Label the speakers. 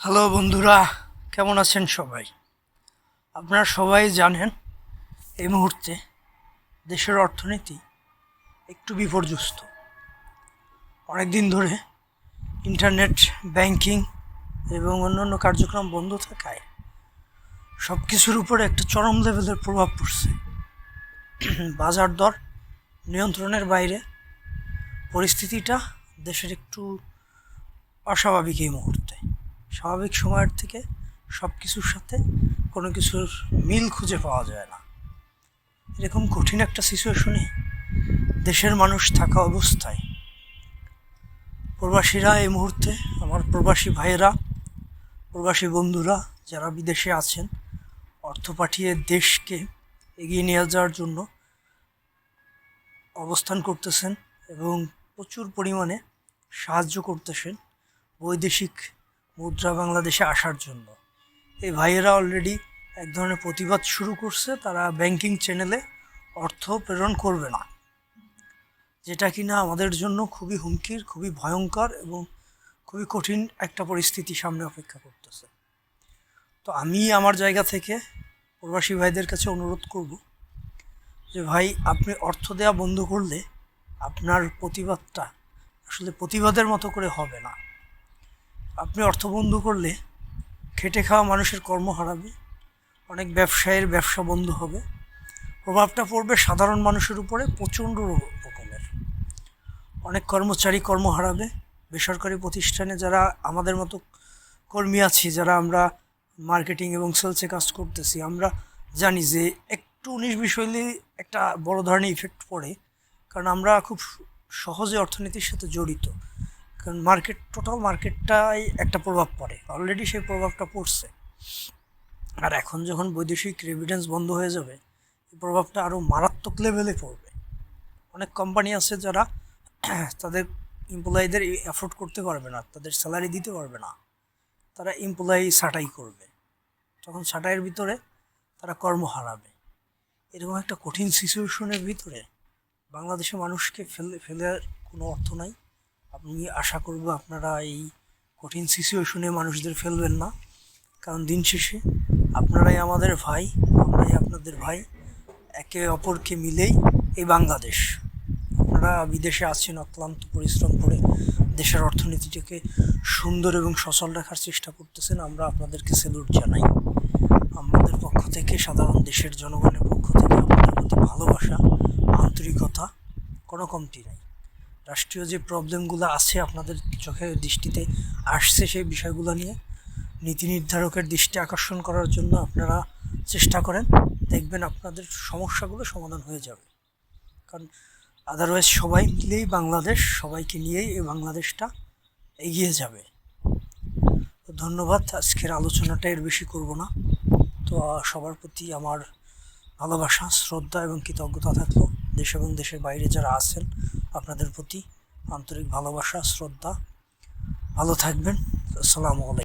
Speaker 1: Hello বন্ধুরা, কেমন আছেন সবাই? আপনারা সবাই জানেন এই মুহূর্তে দেশের অর্থনীতি একটু বিপর্যস্ত। অনেক দিন ধরে ইন্টারনেট ব্যাংকিং এবং অন্যান্য কার্যক্রম বন্ধ থাকায় সব কিছুর উপরে একটা চরম লেভেলের প্রভাব পড়ছে। বাজার দর নিয়ন্ত্রণের বাইরে, পরিস্থিতিটা দেশের একটু অস্বাভাবিক এই মুহূর্তে। স্বাভাবিক সময়ের থেকে সব কিছুর সাথে কোনো কিছুর মিল খুঁজে পাওয়া যায় না। এরকম কঠিন একটা সিচুয়েশনে দেশের মানুষ থাকা অবস্থায় প্রবাসীরা এই মুহূর্তে, আমার প্রবাসী ভাইয়েরা, প্রবাসী বন্ধুরা যারা বিদেশে আছেন, অর্থ পাঠিয়ে দেশকে এগিয়ে নিয়ে যাওয়ার জন্য অবস্থান করতেছেন এবং প্রচুর পরিমাণে সাহায্য করতেছেন বৈদেশিক মুদ্রা বাংলাদেশে আসার জন্য। এই ভাইয়েরা অলরেডি এক ধরনের প্রতিবাদ শুরু করছে, তারা ব্যাংকিং চ্যানেলে অর্থ প্রেরণ করবে না। যেটা কিনা আমাদের জন্য খুবই হুমকির, খুবই ভয়ঙ্কর এবং খুবই কঠিন একটা পরিস্থিতি সামনে অপেক্ষা করতেছে। তো আমি আমার জায়গা থেকে প্রবাসী ভাইদের কাছে অনুরোধ করব যে, ভাই, আপনি অর্থ দেওয়া বন্ধ করলে আপনার প্রতিবাদটা আসলে প্রতিবাদের মতো করে হবে না। আপনি অর্থ বন্ধ করলে খেটে খাওয়া মানুষের কর্ম হারাবে, অনেক ব্যবসায়ীর ব্যবসা বন্ধ হবে, প্রভাবটা পড়বে সাধারণ মানুষের উপরে প্রচণ্ড রকমের। অনেক কর্মচারী কর্ম হারাবে, বেসরকারি প্রতিষ্ঠানে যারা আমাদের মতো কর্মী আছি, যারা আমরা মার্কেটিং এবং সেলসে কাজ করতেছি, আমরা জানি যে একটু উনিশ হইলে একটা বড় ধরনের ইফেক্ট পড়ে, কারণ আমরা খুব সহজে অর্থনীতির সাথে জড়িত। কারণ মার্কেট টোটাল মার্কেটটাই একটা প্রভাব পড়ে। অলরেডি সেই প্রভাবটা পড়ছে। আর এখন যখন বৈদেশিক রেভিডেন্স বন্ধ হয়ে যাবে, এই প্রভাবটা আরও মারাত্মক লেভেলে পড়বে। অনেক কোম্পানি আছে যারা তাদের এমপ্লয়ীদের অ্যাফোর্ড করতে পারবে না, তাদের স্যালারি দিতে পারবে না। তারা এমপ্লয়ি ছাঁটাই করবে। তখন ছাঁটাইয়ের ভিতরে তারা কর্ম হারাবে। এরকম একটা কঠিন সিচুয়েশনের ভিতরে বাংলাদেশের মানুষকে ফেলে, ফেলার কোনো অর্থ নাই। আমি আশা করব আপনারা এই কঠিন সিচুয়েশনে মানুষদের ফেলবেন না। কারণ দিন শেষে আপনারাই আমাদের ভাই, আমরাই আপনাদের ভাই। একে অপরকে মিলেই এই বাংলাদেশ। আপনারা বিদেশে আছেন অক্লান্ত পরিশ্রম করে দেশের অর্থনীতিটাকে সুন্দর এবং সচল রাখার চেষ্টা করতেছেন, আমরা আপনাদেরকে স্যালুট জানাই। আমাদের পক্ষ থেকে, সাধারণ দেশের জনগণের পক্ষ থেকে আপনাদের প্রতি ভালোবাসা, আন্তরিকতা কোনো কমতি নাই। রাষ্ট্রীয় যে প্রবলেমগুলো আছে আপনাদের চোখে দৃষ্টিতে আসছে সেই বিষয়গুলো নিয়ে, নীতি নির্ধারকের দৃষ্টি আকর্ষণ করার জন্য আপনারা চেষ্টা করেন, দেখবেন আপনাদের সমস্যাগুলো সমাধান হয়ে যাবে। কারণ আদারওয়াইজ সবাই মিলেই বাংলাদেশ, সবাইকে নিয়েই এই বাংলাদেশটা এগিয়ে যাবে। তো ধন্যবাদ, আজকের আলোচনাটা এর বেশি করব না। তো সবার প্রতি আমার ভালোবাসা, শ্রদ্ধা এবং কৃতজ্ঞতা থাকল। দেশ এবং দেশের বাইরে যারা আছেন আপনাদের প্রতি আন্তরিক ভালোবাসা শ্রদ্ধা। ভালো থাকবেন। আসসালামু আলাইকুম।